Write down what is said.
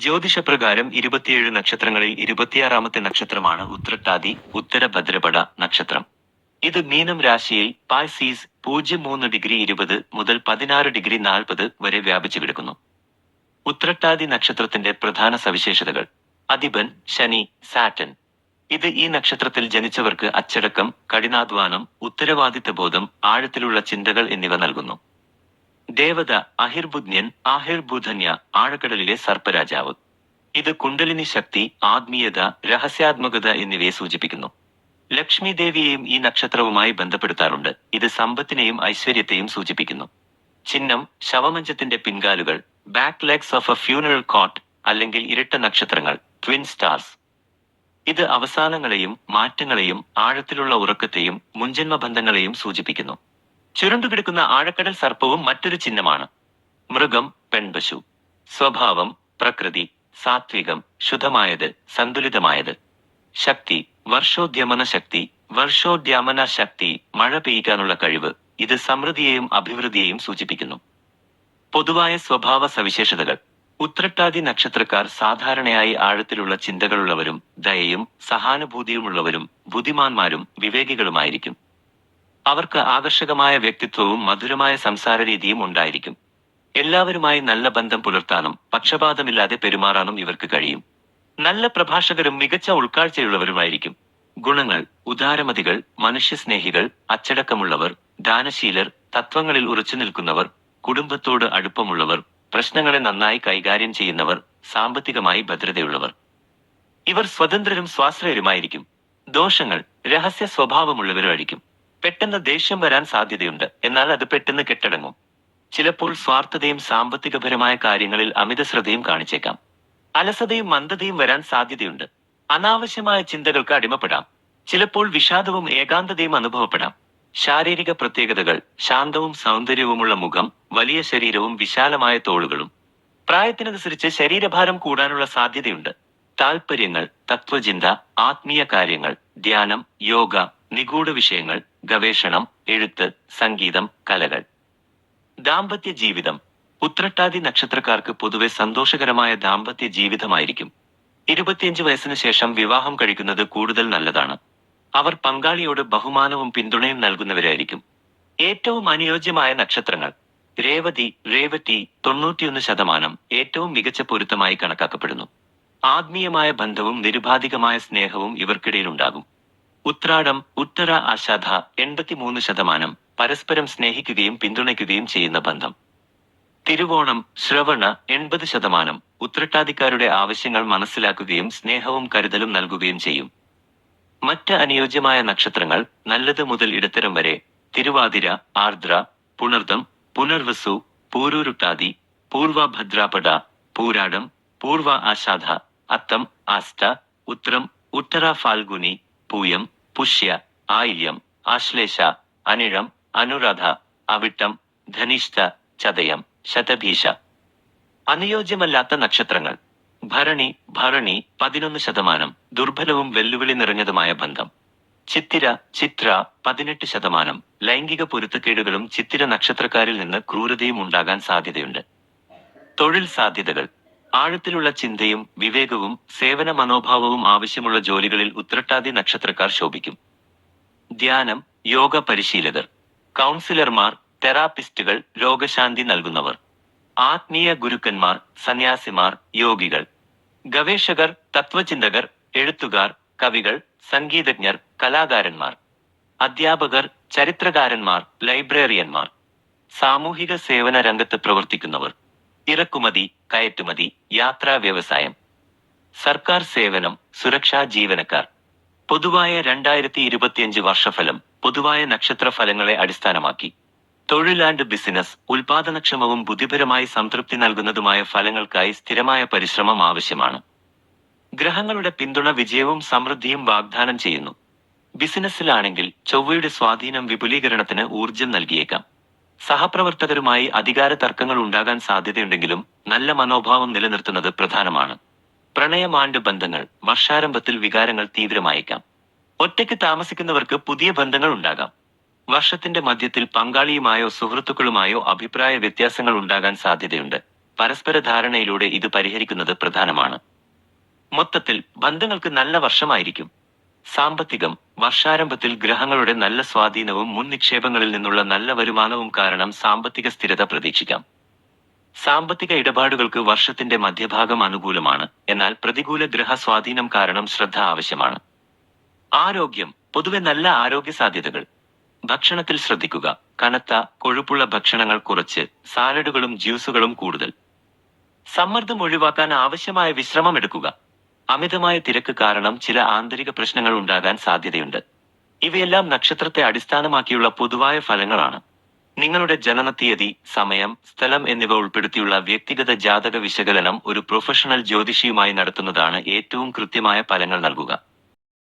ജ്യോതിഷപ്രകാരം ഇരുപത്തിയേഴ് നക്ഷത്രങ്ങളിൽ ഇരുപത്തിയാറാമത്തെ നക്ഷത്രമാണ് ഉത്രട്ടാതി ഉത്തരഭദ്രപട നക്ഷത്രം. ഇത് മീനം രാശിയിൽ പായ്സീസ് പൂജ്യം മൂന്ന് ഡിഗ്രി ഇരുപത് മുതൽ പതിനാറ് ഡിഗ്രി നാൽപ്പത് വരെ വ്യാപിച്ചു കിടക്കുന്നു. ഉത്രട്ടാതി നക്ഷത്രത്തിന്റെ പ്രധാന സവിശേഷതകൾ. അധിപൻ ശനി സാറ്റൻ. ഇത് ഈ നക്ഷത്രത്തിൽ ജനിച്ചവർക്ക് അച്ചടക്കം കഠിനാധ്വാനം ഉത്തരവാദിത്തബോധം ആഴത്തിലുള്ള ചിന്തകൾ എന്നിവ നൽകുന്നു. ദേവത അഹിർബുജ്ഞൻ അഹിർബുധന്യ ആഴക്കടലിലെ സർപ്പരാജാവ്. ഇത് കുണ്ടലിനി ശക്തി ആത്മീയത രഹസ്യാത്മകത എന്നിവയെ സൂചിപ്പിക്കുന്നു. ലക്ഷ്മി ദേവിയെയും ഈ നക്ഷത്രവുമായി ബന്ധപ്പെടുത്താറുണ്ട്. ഇത് സമ്പത്തിനെയും ഐശ്വര്യത്തെയും സൂചിപ്പിക്കുന്നു. ചിഹ്നം ശവമഞ്ചത്തിന്റെ പിൻകാലുകൾ back legs of a funeral cot അല്ലെങ്കിൽ ഇരട്ട നക്ഷത്രങ്ങൾ ട്വിൻ സ്റ്റാർസ് ഇത് അവസാനങ്ങളെയും മാറ്റങ്ങളെയും ആഴത്തിലുള്ള ഉറക്കത്തെയും മുൻജന്മ ബന്ധങ്ങളെയും സൂചിപ്പിക്കുന്നു. ചുരുണ്ടുകിടക്കുന്ന ആഴക്കടൽ സർപ്പവും മറ്റൊരു ചിഹ്നമാണ്. മൃഗം പെൺപശു. സ്വഭാവം പ്രകൃതി. സാത്വികം ശുദ്ധമായത് സന്തുലിതമായത്. ശക്തി വർഷോദ്യമന ശക്തി. വർഷോദ്യമന ശക്തി മഴ പെയ്യാനുള്ള കഴിവ്. ഇത് സമൃദ്ധിയെയും അഭിവൃദ്ധിയെയും സൂചിപ്പിക്കുന്നു. പൊതുവായ സ്വഭാവ സവിശേഷതകൾ. ഉത്രട്ടാദി നക്ഷത്രക്കാർ സാധാരണയായി ആഴത്തിലുള്ള ചിന്തകളുള്ളവരും ദയയും സഹാനുഭൂതിയുമുള്ളവരും ബുദ്ധിമാന്മാരും വിവേകികളുമായിരിക്കും. അവർക്ക് ആകർഷകമായ വ്യക്തിത്വവും മധുരമായ സംസാര രീതിയും ഉണ്ടായിരിക്കും. എല്ലാവരുമായി നല്ല ബന്ധം പുലർത്താനും പക്ഷപാതമില്ലാതെ പെരുമാറാനും ഇവർക്ക് കഴിയും. നല്ല പ്രഭാഷകരും മികച്ച ഉൾക്കാഴ്ചയുള്ളവരുമായിരിക്കും. ഗുണങ്ങൾ ഉദാരമതികൾ മനുഷ്യസ്നേഹികൾ അച്ചടക്കമുള്ളവർ ദാനശീലർ തത്വങ്ങളിൽ ഉറച്ചു നിൽക്കുന്നവർ കുടുംബത്തോട് അടുപ്പമുള്ളവർ പ്രശ്നങ്ങളെ നന്നായി കൈകാര്യം ചെയ്യുന്നവർ സാമ്പത്തികമായി ഭദ്രതയുള്ളവർ. ഇവർ സ്വതന്ത്രരും സ്വാശ്രയരുമായിരിക്കും. ദോഷങ്ങൾ രഹസ്യ സ്വഭാവമുള്ളവരായിരിക്കും പെട്ടെന്ന് ദേഷ്യം വരാൻ സാധ്യതയുണ്ട്. എന്നാൽ അത് പെട്ടെന്ന് കെട്ടടങ്ങും. ചിലപ്പോൾ സ്വാർത്ഥതയും സാമ്പത്തികപരമായ കാര്യങ്ങളിൽ അമിത ശ്രദ്ധയും കാണിച്ചേക്കാം. അലസതയും മന്ദതയും വരാൻ സാധ്യതയുണ്ട്. അനാവശ്യമായ ചിന്തകൾക്ക് അടിമപ്പെടാം. ചിലപ്പോൾ വിഷാദവും ഏകാന്തതയും അനുഭവപ്പെടാം. ശാരീരിക പ്രത്യേകതകൾ ശാന്തവും സൗന്ദര്യവുമുള്ള മുഖം വലിയ ശരീരവും വിശാലമായ തോളുകളും. പ്രായത്തിനനുസരിച്ച് ശരീരഭാരം കൂടാനുള്ള സാധ്യതയുണ്ട്. താൽപ്പര്യങ്ങൾ തത്വചിന്ത ആത്മീയ കാര്യങ്ങൾ ധ്യാനം യോഗ നിഗൂഢ വിഷയങ്ങൾ ഗവേഷണം എഴുത്ത് സംഗീതം കലകൾ. ദാമ്പത്യ ജീവിതം. ഉത്രട്ടാതി നക്ഷത്രക്കാർക്ക് പൊതുവെ സന്തോഷകരമായ ദാമ്പത്യ ജീവിതമായിരിക്കും. ഇരുപത്തിയഞ്ച് വയസ്സിന് ശേഷം വിവാഹം കഴിക്കുന്നത് കൂടുതൽ നല്ലതാണ്. അവർ പങ്കാളിയോട് ബഹുമാനവും പിന്തുണയും നൽകുന്നവരായിരിക്കും. ഏറ്റവും അനുയോജ്യമായ നക്ഷത്രങ്ങൾ. രേവതി രേവതി തൊണ്ണൂറ്റിയൊന്ന് ശതമാനം ഏറ്റവും മികച്ച പൊരുത്തമായി കണക്കാക്കപ്പെടുന്നു. ആത്മീയമായ ബന്ധവും നിരുപാധികമായ സ്നേഹവും ഇവർക്കിടയിലുണ്ടാകും. ഉത്രാടം ഉത്തര ആശാധ എൺപത്തിമൂന്ന് ശതമാനം പരസ്പരം സ്നേഹിക്കുകയും പിന്തുണയ്ക്കുകയും ചെയ്യുന്ന ബന്ധം. തിരുവോണം ശ്രവണ എൺപത് ശതമാനം ഉത്രട്ടാധിക്കാരുടെ ആവശ്യങ്ങൾ മനസ്സിലാക്കുകയും സ്നേഹവും കരുതലും നൽകുകയും ചെയ്യും. മറ്റ് അനുയോജ്യമായ നക്ഷത്രങ്ങൾ നല്ലത് മുതൽ ഇടത്തരം വരെ തിരുവാതിര ആർദ്ര പുണർദം പുനർവസു പൂരൂരുട്ടാതി പൂർവ ഭദ്രാപട പൂരാടം പൂർവ ആഷാധ അത്തം ആസ്റ്റ ഉത്രം ഉത്തര ഫാൽഗുനി പൂയം പുഷ്യ ആയില്യം ആശ്ലേഷ അനിഴം അനുരാധ അവിട്ടം ധനിഷ്ഠ ചതയം ശതഭീഷ. അനുയോജ്യമല്ലാത്ത നക്ഷത്രങ്ങൾ. ഭരണി ഭരണി പതിനൊന്ന് ശതമാനം. ദുർബലവും വെല്ലുവിളി നിറഞ്ഞതുമായ ബന്ധം. ചിത്തിര ചിത്ര പതിനെട്ട് ശതമാനം. ലൈംഗിക പൊരുത്തക്കേടുകളും ചിത്തിര നക്ഷത്രക്കാരിൽ നിന്ന് ക്രൂരതയും ഉണ്ടാകാൻ സാധ്യതയുണ്ട്. തൊഴിൽ സാധ്യതകൾ. ആഴത്തിലുള്ള ചിന്തയും വിവേകവും സേവന മനോഭാവവും ആവശ്യമുള്ള ജോലികളിൽ ഉത്രട്ടാതി നക്ഷത്രക്കാർ ശോഭിക്കും. ധ്യാനം യോഗ പരിശീലകർ കൗൺസിലർമാർ തെറാപ്പിസ്റ്റുകൾ രോഗശാന്തി നൽകുന്നവർ ആത്മീയ ഗുരുക്കന്മാർ സന്യാസിമാർ യോഗികൾ ഗവേഷകർ തത്വചിന്തകർ എഴുത്തുകാർ കവികൾ സംഗീതജ്ഞർ കലാകാരന്മാർ അധ്യാപകർ ചരിത്രകാരന്മാർ ലൈബ്രറിയന്മാർ സാമൂഹിക സേവന രംഗത്ത് പ്രവർത്തിക്കുന്നവർ ഇറക്കുമതി കയറ്റുമതി യാത്രാ വ്യവസായം. സർക്കാർ സേവനം സുരക്ഷാ ജീവനക്കാർ. പൊതുവായ രണ്ടായിരത്തി ഇരുപത്തിയഞ്ച് വർഷഫലം പൊതുവായ നക്ഷത്ര ഫലങ്ങളെ അടിസ്ഥാനമാക്കി. തൊഴിൽ ആൻഡ് ബിസിനസ് ഉൽപാദനക്ഷമവും ബുദ്ധിപരമായി സംതൃപ്തി നൽകുന്നതുമായ ഫലങ്ങൾക്കായി സ്ഥിരമായ പരിശ്രമം ആവശ്യമാണ്. ഗ്രഹങ്ങളുടെ പിന്തുണ വിജയവും സമൃദ്ധിയും വാഗ്ദാനം ചെയ്യുന്നു. ബിസിനസ്സിലാണെങ്കിൽ ചൊവ്വയുടെ സ്വാധീനം വിപുലീകരണത്തിന് ഊർജം നൽകിയേക്കാം. സഹപ്രവർത്തകരുമായി അധികാര തർക്കങ്ങൾ ഉണ്ടാകാൻ സാധ്യതയുണ്ടെങ്കിലും നല്ല മനോഭാവം നിലനിർത്തുന്നത് പ്രധാനമാണ്. പ്രണയമാണ്ട് ബന്ധങ്ങൾ വർഷാരംഭത്തിൽ വികാരങ്ങൾ തീവ്രമായേക്കാം. ഒറ്റയ്ക്ക് താമസിക്കുന്നവർക്ക് പുതിയ ബന്ധങ്ങൾ ഉണ്ടാകാം. വർഷത്തിന്റെ മധ്യത്തിൽ പങ്കാളിയുമായോ സുഹൃത്തുക്കളുമായോ അഭിപ്രായ വ്യത്യാസങ്ങൾ ഉണ്ടാകാൻ സാധ്യതയുണ്ട്. പരസ്പര ധാരണയിലൂടെ ഇത് പരിഹരിക്കുന്നത് പ്രധാനമാണ്. മൊത്തത്തിൽ ബന്ധങ്ങൾക്ക് നല്ല വർഷമായിരിക്കും. സാമ്പത്തികം വർഷാരംഭത്തിൽ ഗ്രഹങ്ങളുടെ നല്ല സ്വാധീനവും മുൻ നിക്ഷേപങ്ങളിൽ നിന്നുള്ള നല്ല വരുമാനവും കാരണം സാമ്പത്തിക സ്ഥിരത പ്രതീക്ഷിക്കാം. സാമ്പത്തിക ഇടപാടുകൾക്ക് വർഷത്തിന്റെ മധ്യഭാഗം അനുകൂലമാണ്. എന്നാൽ പ്രതികൂല ഗ്രഹ സ്വാധീനം കാരണം ശ്രദ്ധ ആവശ്യമാണ്. ആരോഗ്യം പൊതുവെ നല്ല ആരോഗ്യ സാധ്യതകൾ. ഭക്ഷണത്തിൽ ശ്രദ്ധിക്കുക. കനത്ത കൊഴുപ്പുള്ള ഭക്ഷണങ്ങൾ കുറച്ച്. സാലഡുകളും ജ്യൂസുകളും കൂടുതൽ. സമ്മർദ്ദം ഒഴിവാക്കാൻ ആവശ്യമായ വിശ്രമം എടുക്കുക. അമിതമായ തിരക്ക് കാരണം ചില ആന്തരിക പ്രശ്നങ്ങൾ ഉണ്ടാകാൻ സാധ്യതയുണ്ട്. ഇവയെല്ലാം നക്ഷത്രത്തെ അടിസ്ഥാനമാക്കിയുള്ള പൊതുവായ ഫലങ്ങളാണ്. നിങ്ങളുടെ ജനനത്തീയതി സമയം സ്ഥലം എന്നിവ ഉൾപ്പെടുത്തിയുള്ള വ്യക്തിഗത ജാതക വിശകലനം ഒരു പ്രൊഫഷണൽ ജ്യോതിഷിയുമായി നടത്തുന്നതാണ് ഏറ്റവും കൃത്യമായ ഫലങ്ങൾ നൽകുക.